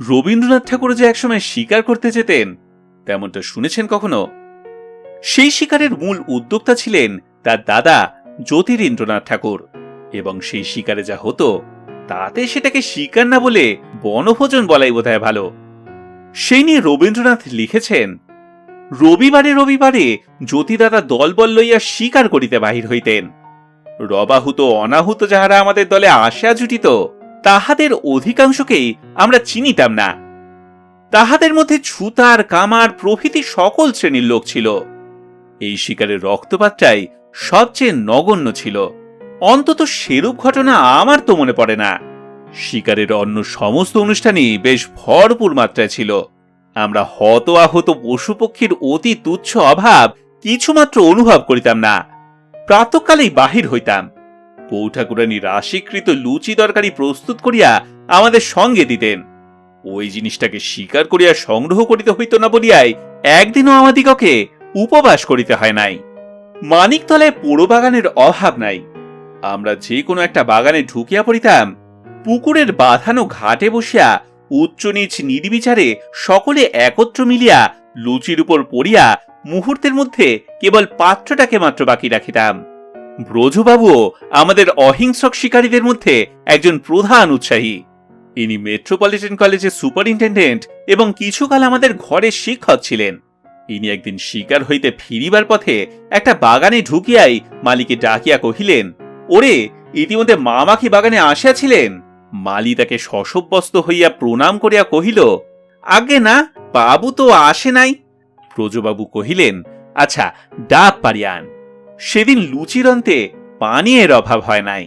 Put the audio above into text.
রবীন্দ্রনাথ ঠাকুর যে একসময় শিকার করতে যেতেন, তেমনটা শুনেছেন কখনো? সেই শিকারের মূল উদ্যোক্তা ছিলেন তার দাদা জ্যোতিরিন্দ্রনাথ ঠাকুর, এবং সেই শিকারে যা হতো, তাতে সেটাকে শিকার না বলে বনভোজন বলাই বোধহয় ভালো। সেই নিয়ে রবীন্দ্রনাথ লিখেছেন, রবিবারে রবিবারে জ্যোতিদাদা দলবল লইয়া শিকার করিতে বাহির হইতেন। রবাহুত অনাহুত যাহারা আমাদের দলে আসিয়া জুটিত তাহাদের অধিকাংশকেই আমরা চিনিতাম না। তাহাদের মধ্যে ছুতার, কামার প্রভৃতি সকল শ্রেণির লোক ছিল। এই শিকারের রক্তপাতটাই সবচেয়ে নগণ্য ছিল। অন্তত সেরূপ ঘটনা আমার তো মনে পড়ে না। শিকারের অন্য সমস্ত অনুষ্ঠানই বেশ ভরপুর মাত্রায় ছিল। আমরা হত আহত পশুপক্ষীর অতি তুচ্ছ অভাব কিছুমাত্র অনুভব করিতাম না। প্রাতকালেই বাহির হইতাম। পৌঠাকুরানী রাশিকৃত লুচি তরকারি প্রস্তুত করিয়া আমাদের সঙ্গে দিতেন। ওই জিনিসটাকে স্বীকার করিয়া সংগ্রহ করিতে হইত না বলিয়াই একদিনও আমাদিগকে উপবাস করিতে হয় নাই। মানিকতলায় পোড়ো বাগানের অভাব নাই। আমরা যে কোনো একটা বাগানে ঢুকিয়া পড়িতাম, পুকুরের বাঁধানো ঘাটে বসিয়া উচ্চ নিচ নির্বিচারে সকলে একত্র মিলিয়া লুচির উপর পড়িয়া মুহূর্তের মধ্যে কেবল পাত্রটাকে মাত্র বাকি রাখিতাম। ব্রজবাবুও আমাদের অহিংসক শিকারীদের মধ্যে একজন প্রধান উৎসাহী। ইনি মেট্রোপলিটন কলেজের সুপারিনটেন্ডেন্ট এবং কিছুকাল আমাদের ঘরের শিক্ষক ছিলেন। ইনি একদিন শিকার হইতে ফিরিবার পথে একটা বাগানে ঢুকিয়াই মালিকে ডাকিয়া কহিলেন, ওরে, ইতিমধ্যে মামাখি বাগানে আসিয়াছিলেন? মালি তাকে শশব্যস্ত হইয়া প্রণাম করিয়া কহিল আগে না, বাবু তো আসে নাই? ব্রজবাবু কহিলেন আচ্ছা ডাব পারিয়ান সেদিন লুচির অন্তে পানীয়ের অভাব হয় নাই।